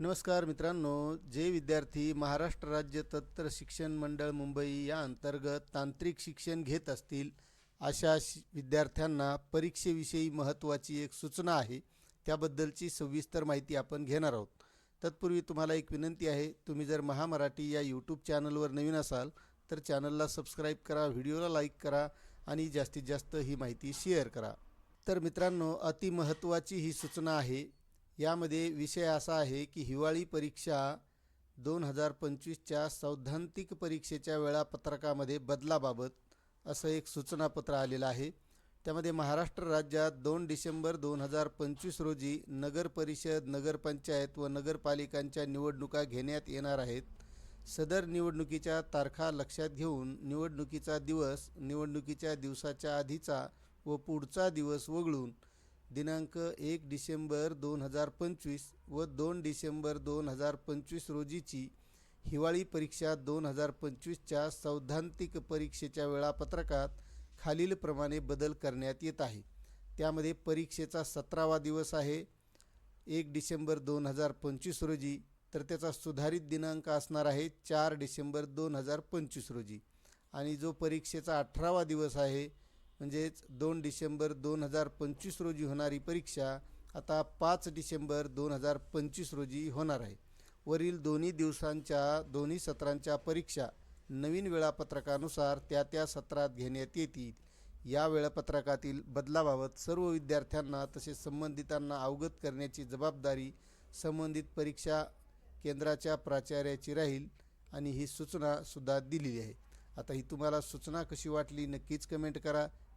नमस्कार मित्रांनो जे विद्यार्थी महाराष्ट्र राज्य तंत्र शिक्षण मंडळ मुंबई या अंतर्गत तांत्रिक शिक्षण घेत असतील अशा शि विद्यार्थ्यांना परीक्षेविषयी महत्त्वाची एक सूचना आहे. त्याबद्दलची सविस्तर माहिती आपण घेणार आहोत. तत्पूर्वी तुम्हाला एक विनंती आहे तुम्ही जर महामराठी या यूट्यूब चॅनलवर नवीन असाल तर चॅनलला सबस्क्राईब करा व्हिडिओला लाईक करा आणि जास्तीत जास्त ही माहिती शेअर करा. तर मित्रांनो अतिमहत्त्वाची ही सूचना आहे यामध्ये विषय असा आहे की हिवाळी परीक्षा दोन हजार पंचवीसच्या सैद्धांतिक परीक्षेच्या वेळापत्रकामध्ये बदलाबाबत असं एक सूचनापत्र आलेलं आहे. त्यामध्ये महाराष्ट्र राज्यात दोन डिसेंबर दोन हजार पंचवीस रोजी नगर परिषद नगरपंचायत व नगरपालिकांच्या निवडणुका घेण्यात येणार आहेत. सदर निवडणुकीच्या तारखा लक्षात घेऊन निवडणुकीचा दिवस निवडणुकीच्या दिवसाच्या आधीचा व पुढचा दिवस वगळून दिनांक एक डिसेंबर दोन हजार पंचवीस व दोन डिसेंबर दोन हजार पंचवीस रोजीची हिवाळी परीक्षा दोन हजार पंचवीसच्या सैद्धांतिक परीक्षेच्या वेळापत्रकात खालीलप्रमाणे बदल करण्यात येत आहे. त्यामध्ये परीक्षेचा सतरावा दिवस आहे एक डिसेंबर दोन हजार पंचवीस रोजी तर त्याचा सुधारित दिनांक असणार आहे चार डिसेंबर दोन हजार पंचवीस रोजी. आणि जो परीक्षेचा अठरावा दिवस आहे म्हणजेच दोन डिसेंबर दोन हजार पंचवीस रोजी होणारी परीक्षा आता पाच डिसेंबर दोन हजार पंचवीस रोजी होणार आहे. वरील दोन्ही दिवसांच्या दोन्ही सत्रांच्या परीक्षा नवीन वेळापत्रकानुसार त्या त्या सत्रात घेण्यात येतील. या वेळापत्रकातील बदलाबाबत सर्व विद्यार्थ्यांना तसेच संबंधितांना अवगत करण्याची जबाबदारी संबंधित परीक्षा केंद्राच्या प्राचार्याची राहील आणि ही सूचनासुद्धा दिलेली आहे. आता ही तुम्हाला सूचना कशी वाटली नक्कीच कमेंट करा.